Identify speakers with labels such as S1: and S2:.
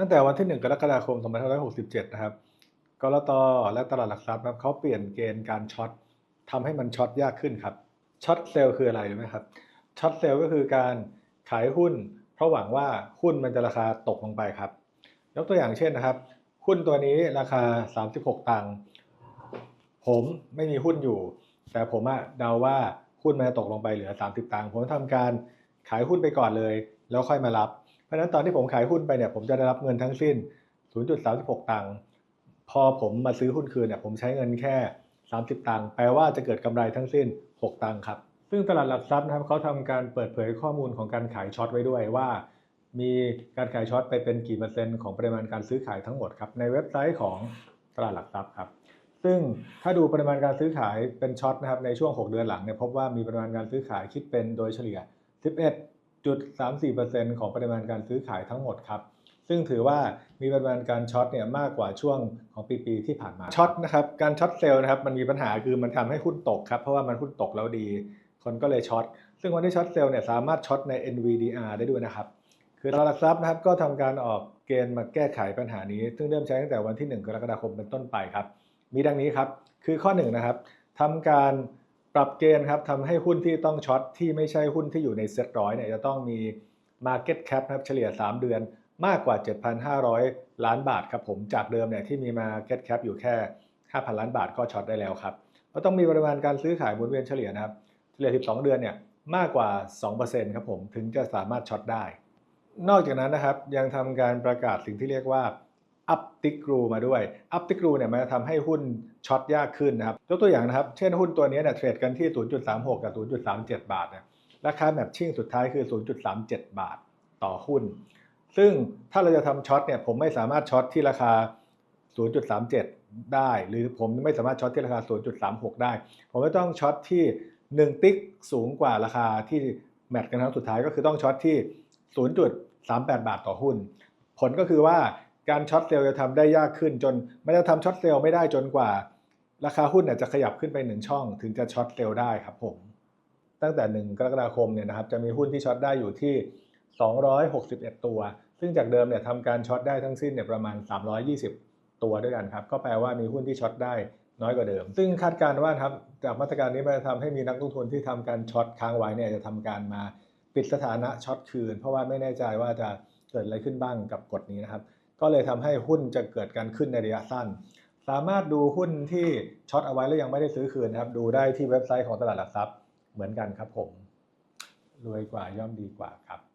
S1: ตั้งแต่วันที่ 1 กรกฎาคม 2567 นะครับ กรตและตลาดหลักทรัพย์นะครับเขาเปลี่ยนเกณฑ์การช็อตทำให้มันช็อตยากขึ้นครับ ช็อตเซลล์คืออะไรรู้ไหมครับ ช็อตเซลล์ก็คือการขายหุ้น เพราะหวังว่าหุ้นมันจะราคาตกลงไปครับ ยกตัวอย่างเช่นนะครับ หุ้นตัวนี้ราคา 36 ตังค์ ผมไม่มีหุ้นอยู่ แต่ผมเดาว่าหุ้นมันจะตกลงไปเหลือ 30 ตังค์ ผมทำการขายหุ้นไปก่อนเลย แล้วค่อยมารับ เพราะฉะนั้นตอนที่ผมขายหุ้นไปเนี่ยผมจะได้รับเงินทั้งสิ้น 0.36 ตังค์พอผมมาซื้อหุ้นคืนเนี่ยผมใช้เงินแค่ 30 ตังค์แปลว่าจะเกิดกำไรทั้งสิ้น 6 ตังค์ครับซึ่งตลาดหลักทรัพย์นะครับเขาทำการเปิดเผยข้อมูลของการขายช็อตไว้ด้วยว่า มีการขายช็อตไปเป็นกี่เปอร์เซ็นต์ของปริมาณการซื้อขายทั้งหมดครับในเว็บไซต์ของตลาดหลักทรัพย์ครับซึ่งถ้าดูปริมาณการซื้อขายเป็นช็อตนะครับในช่วง 6 เดือนหลังเนี่ยพบว่ามีปริมาณการซื้อขายคิดเป็นโดยเฉลี่ย 11.34%ของปริมาณการซื้อขายทั้งหมดครับ ซึ่งถือว่ามีปริมาณการช็อตเนี่ยมากกว่าช่วงของปีๆที่ผ่านมาช็อตนะครับการช็อตเซลล์นะครับมันมีปัญหาคือมันทำให้หุ้นตกครับเพราะว่ามันหุ้นตกแล้วดี คนก็เลยช็อตซึ่งวันที่ช็อตเซลล์เนี่ยสามารถช็อตใน NVDR ได้ด้วยนะครับ คือตลาดหลักทรัพย์นะครับก็ทำการออกเกณฑ์มาแก้ไขปัญหานี้ ซึ่งเริ่มใช้ตั้งแต่วันที่ 1 กรกฎาคมเป็นต้นไปครับ มีดังนี้ครับ คือข้อ1นงนะครับทำการ รับเกณฑ์ครับทำให้หุ้นที่ต้องช็อตที่ไม่ใช่หุ้นที่อยู่ในเซ็ตร้อยเนี่ยจะต้องมี Market Cap นะครับเฉลี่ย 3 เดือนมากกว่า 7,500 ล้านบาทครับผมจากเดิมเนี่ยที่มี Market Cap อยู่แค่ 5,000 ล้านบาทก็ช็อตได้แล้วครับก็ต้องมีปริมาณการซื้อขายหมุนเวียนเฉลี่ยนะครับเฉลี่ย 12 เดือนเนี่ยมากกว่า 2%ครับผมถึงจะสามารถช็อตได้ นอกจากนั้นนะครับยังทำการประกาศสิ่งที่เรียกว่า อัพติกรูมาด้วยอัพติกรูเนี่ยมันจะทำให้หุ้นช็อตยากขึ้นนะครับยกตัวอย่างนะครับ เช่นหุ้นตัวนี้เนี่ยเทรดกันที่ 0.36 กับ 0.37 บาทนะราคาแมทชิ่งสุดท้ายคือ 0.37 บาทต่อหุ้น ซึ่งถ้าเราจะทำช็อตเนี่ยผมไม่สามารถช็อตที่ราคา 0.37 ได้ หรือผมไม่สามารถช็อตที่ราคา 0.36 ได้ ผมไม่ต้องช็อตที่ 1 ติ๊กสูงกว่าราคาที่แมทกันครั้งสุดท้ายก็คือต้องช็อตที่ 0.38 บาทต่อหุ้น ผลก็คือว่า การช็อตเซลล์จะทำได้ยากขึ้นจนมันจะทำช็อตเซลล์ไม่ได้จนกว่า ราคาหุ้นจะขยับขึ้นไป1ช่อง ถึงจะช็อตเซลล์ได้ครับผม ตั้งแต่ 1 กรกฎาคมเนี่ยนะครับจะมีหุ้นที่ช็อตได้อยู่ที่ 261 ตัว ซึ่งจากเดิมเนี่ยทำการช็อตได้ทั้งสิ้นเนี่ยประมาณ 320 ตัวด้วยกันครับก็แปลว่ามีหุ้นที่ช็อตได้น้อยกว่าเดิม ซึ่งคาดการณ์ว่าครับจากมาตรการนี้มันจะทำให้มีนักลงทุนที่ทำการช็อตค้างไว้เนี่ยจะทำการมาปิดสถานะช็อตคืน เพราะว่าไม่แน่ใจว่าจะเกิดอะไรขึ้นบ้างกับกฎนี้นะครับ ก็เลยทำให้หุ้นจะเกิดการขึ้นในระยะสั้น สามารถดูหุ้นที่ช็อตเอาไว้แล้วยังไม่ได้ซื้อคืนนะครับ ดูได้ที่เว็บไซต์ของตลาดหลักทรัพย์เหมือนกันครับผม รวยกว่าย่อมดีกว่าครับ